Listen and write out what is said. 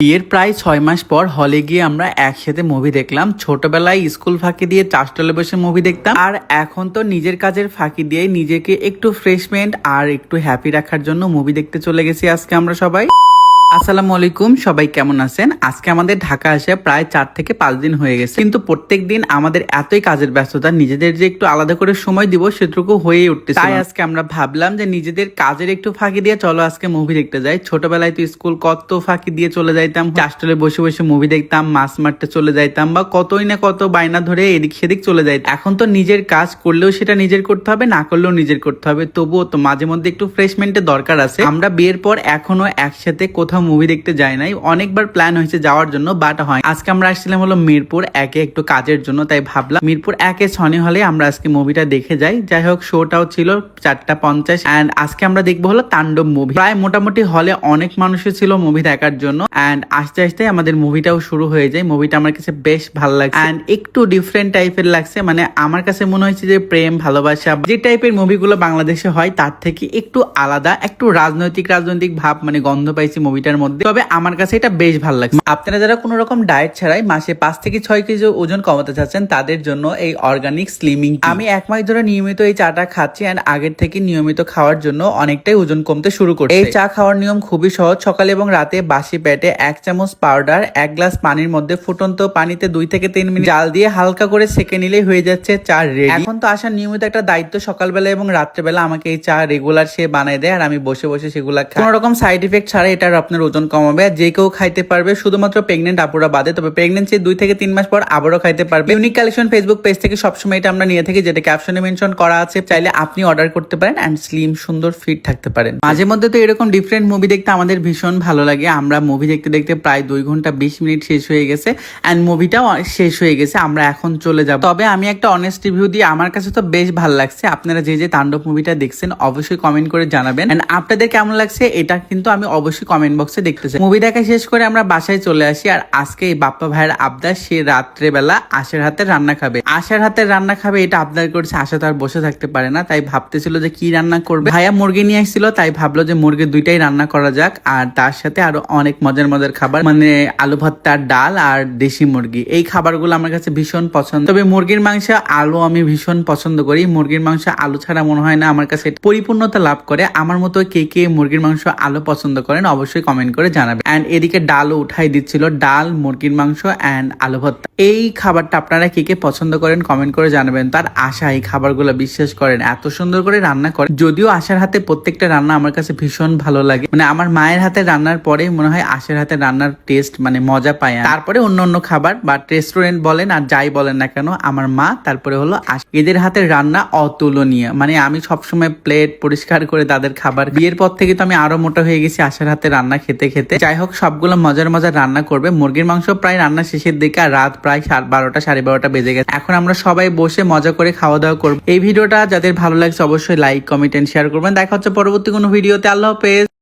বিয়ের প্রায় ছয় মাস পর হলে গিয়ে আমরা একসাথে মুভি দেখলাম। ছোটবেলায় স্কুল ফাঁকি দিয়ে চাষটলে বসে মুভি দেখতাম। আর এখন তো নিজের কাজের ফাঁকি দিয়ে নিজেকে একটু ফ্রেশমেন্ট আর একটু হ্যাপি রাখার জন্য মুভি দেখতে চলে গেছি আজকে আমরা সবাই। আসসালামু আলাইকুম সবাই কেমন আছেন? আজকে আমাদের ঢাকা আসে প্রায় চার থেকে পাঁচ দিন হয়ে গেছে। কিন্তু প্রত্যেক দিন আমাদের এতই কাজের ব্যস্ততা নিজেদের যে একটু আলাদা করে সময় দিব সেটুকু হয়ে উঠতে তাই আজকে আমরা ভাবলাম যে নিজেদের কাজের একটু ফাঁকি দিয়ে চলো আজকে মুভি দেখতে যাই। ছোটবেলায় তো স্কুল কত ফাঁকি দিয়ে চলে যাইতাম চাষটলে বসে বসে মুভি দেখতাম মাছ মারতে চলে যাইতাম বা কতই না কত বায়না ধরে এদিক সেদিক চলে যাইতাম। এখন তো নিজের কাজ করলেও সেটা নিজের করতে হবে না করলেও নিজের করতে হবে। তবুও তো মাঝে মধ্যে একটু ফ্রেশমেন্টের দরকার আছে। আমরা বিয়ের পর এখনও একসাথে কোথাও মুভি দেখতে যাই নাই। অনেকবার প্ল্যান হয়েছে যাওয়ার জন্য বাট হয় আজকে আমরা আসছিলাম হলো মিরপুর, একে একটু কাজের জন্য, তাই ভাবলাম মিরপুর একে ছনে হলে আমরা আজকে মুভিটা দেখে যাই। যাই হোক শোটাও ছিল চারটা পঞ্চাশ অ্যান্ড আজকে আমরা দেখব হলো তাণ্ডব মুভি প্রায় মোটামুটি হলে অনেক মানুষই ছিল মুভি দেখার জন্য অ্যান্ড আস্তে আস্তে আমাদের মুভিটাও শুরু হয়ে যায়। মুভিটা আমার কাছে বেশ ভালো লাগছে অ্যান্ড একটু ডিফারেন্ট টাইপের লাগছে। মানে আমার কাছে মনে হয়েছে যে প্রেম, ভালোবাসা, যে টাইপের মুভিগুলো বাংলাদেশে হয়, তার থেকে একটু আলাদা, একটু রাজনৈতিক রাজনৈতিক ভাব মানে গন্ধ পাইছি মুভিটার মধ্যে। তবে আমার কাছে এটা বেশ ভালো লাগছে। আপনারা যারা কোনো রকম ডায়েট ছাড়াই মাসে পাঁচ থেকে ছয় কেজি ওজন কমাতে চাচ্ছেন, তাদের জন্য এই অর্গানিক স্লিমিং আমি এক মাস ধরে নিয়মিত এই চাটা খাচ্ছি এন্ড আগের থেকে নিয়মিত খাওয়ার জন্য অনেকটাই ওজন কমতে শুরু করছে। এই চা খাওয়ার নিয়ম খুবই সহজ। সকালে এবং রাতে বাসি পেটে এক চামচ পাউডার, এক গ্লাস পানির মধ্যে ফুটন্ত পানিতে দুই থেকে তিন মিনিট জাল দিয়ে হালকা করে সেকে নিলেই হয়ে যাচ্ছে চা রেডি এখন তো আসার নিয়মিত একটা দায়িত্ব সকালবেলা এবং রাত্রেবেলা আমাকে এই চা রেগুলার সে বানায় দেয় আর আমি বসে বসে সেগুলা কোনো রকম সাইড ইফেক্ট ছাড়া এটার আপনার ওজন কমাবে। যে কেউ খাইতে পারবে শুধুমাত্র প্রেগনেন্ট আপুরা বাদে। তবে প্রেগনেন্সি দুই থেকে তিন মাস পর আবারও খাইতে পারবে। ইউনিক কালেকশন ফেসবুক পেজ থেকে সবসময় এটা আমরা নিয়ে থাকি যেটা ক্যাপশনে মেনশন করা আছে। চাইলে আপনি অর্ডার করতে পারেন অ্যান্ড স্লিম সুন্দর ফিট থাকতে পারেন। মাঝে মধ্যে তো এরকম ডিফারেন্ট মুভি দেখতে আমাদের ভীষণ ভালো লাগে। আমরা মুভি দেখতে দেখতে প্রায় দুই ঘণ্টা বিশ মিনিট শেষ হয়ে গেছে অ্যান্ড মুভিটাও শেষ হয়ে গেছে। আমরা এখন চলে যাব। তবে আমি একটা অনেস্ট রিভিউ দিই। আমার কাছে তো বেশ ভালো লাগছে। আপনারা যে যে তাণ্ডব মুভিটা দেখছেন, অবশ্যই কমেন্ট করে জানাবেন। অ্যান্ড আপনাদের কেমন লাগছে, এটা কিন্তু আমি অবশ্যই কমেন্ট বক্সে দেখতে চাই মুভি দেখা শেষ করে আমরা বাসায় চলে আসি আর আজকে এই বাপ্পা ভাইয়ের আবদার, সে রাত্রেবেলা আশের হাতে রান্না খাবে। আশার হাতে রান্না খাবে এটা আবদার করেছে, আশা তো আর বসে থাকতে পারে না, তাই ভাবতেছিল যে কি রান্না করবে। ভাইয়া মুরগি নিয়ে আসছিল, তাই ভাবলো যে মুরগি দুইটাই রান্না করা যাক, আর তার সাথে আরও অনেক মজার মজার খাবার মানে আলু ভর্তার ডাল আর দেশি মুরগি। এই খাবারগুলো আমার কাছে ভীষণ পছন্দ। তবে মুরগির মাংস, আলু আমি ভীষণ পছন্দ করি। মুরগির মাংস, আলু ছাড়া মনে হয় না আমার কাছে পরিপূর্ণতা লাভ করে। আমার মতো কে কে মুরগির মাংস, আলু পছন্দ করেন, অবশ্যই কমেন্ট করে জানাবেন অ্যান্ড এদিকে ডালও উঠাই দিচ্ছিল, ডাল, মুরগির মাংস অ্যান্ড আলু ভর্তা। এই খাবারটা আপনারা কে কে পছন্দ করেন কমেন্ট করে জানাবেন। তার আশা, এই খাবারগুলো বিশ্বাস করেন। এত সুন্দর করে রান্না করে। যদিও আশার হাতে প্রত্যেকটা রান্না আমার কাছে ভীষণ ভালো লাগে। মানে আমার মায়ের হাতে রান্নার পরে মনে হয় আশার হাতে রান্নার টেস্ট মানে মজা পায়। তারপরে অন্য অন্য খাবার বা রেস্টুরেন্ট বলেন আর যাই বলেন না কেন, আমার মা, তারপরে হলো। এদের হাতের রান্না অতুলনীয়। মানে আমি সবসময় প্লেট পরিষ্কার করে তাদের খাবার। বিয়ের পর থেকে তো আমি আরও মোটা হয়ে গেছি, আশার হাতে রান্না খেতে খেতে। যাই হোক সবগুলো মজার মজার রান্না করবে। মুরগির মাংস প্রায় রান্না শেষের দিকে আর রাত প্রায় বারোটা, সাড়ে বারোটা বেজে গেছে। এখন আমরা সবাই বসে মজা করে খাওয়া দাওয়া করব। এই ভিডিওটা যাদের ভালো লাগছে, অবশ্যই লাইক কমেন্ট এন্ড শেয়ার করবেন। দেখা হচ্ছে পরবর্তী কোনো ভিডিওতে। আল্লাহ হাফেজ।